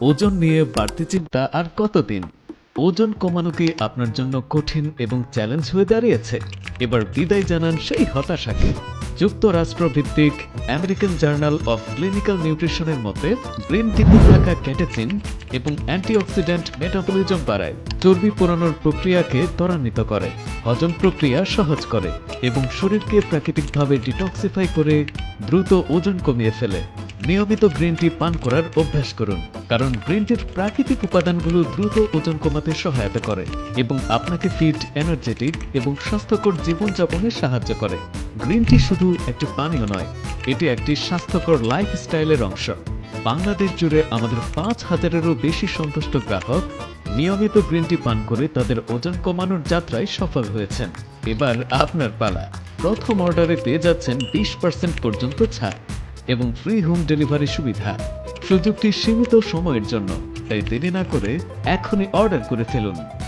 ওজন নিয়ে বাড়তি চিন্তা আর কতদিন? ওজন কমানো কি আপনার জন্য কঠিন এবং চ্যালেঞ্জ হয়ে দাঁড়িয়েছে? এবার বিদায় জানান সেই হতাশাকে। যুক্তরাষ্ট্র ভিত্তিক আমেরিকান জার্নাল অফ ক্লিনিক্যাল নিউট্রিশনের মতে গ্রিন টিতে থাকা ক্যাটেচিন এবং অ্যান্টিঅক্সিডেন্ট মেটাবলিজম বাড়ায়। চর্বি পোড়ানোর প্রক্রিয়াকে ত্বরান্বিত করে, হজম প্রক্রিয়া সহজ করে এবং শরীরকে প্রাকৃতিকভাবে ডিটক্সিফাই করে দ্রুত ওজন কমিয়ে ফেলে। নিয়মিত গ্রিন টি পান করার অভ্যাস করুন, কারণ গ্রিন টির প্রাকৃতিক উপাদানগুলো দ্রুত ওজন কমাতে সহায়তা করে এবং আপনাকে ফিট, এনার্জেটিক এবং স্বাস্থ্যকর জীবনযাপনে সাহায্য করে। গ্রিন টি শুধু একটি পানীয় নয়, এটি একটি স্বাস্থ্যকর লাইফস্টাইলের অংশ। বাংলাদেশ জুড়ে আমাদের পাঁচ হাজারেরও বেশি সন্তুষ্ট গ্রাহক নিয়মিত গ্রিন টি পান করে তাদের ওজন কমানোর যাত্রায় সফল হয়েছেন। এবার আপনার পালা। প্রথম অর্ডারে পেয়ে যাচ্ছেন বিশ পার্সেন্ট পর্যন্ত ছাড়। এবং ফ্রি হোম ডেলিভারি সুবিধা। সুযোগটি সীমিত সময়ের জন্য, তাই দেরি না করে এখনই অর্ডার করে ফেলুন।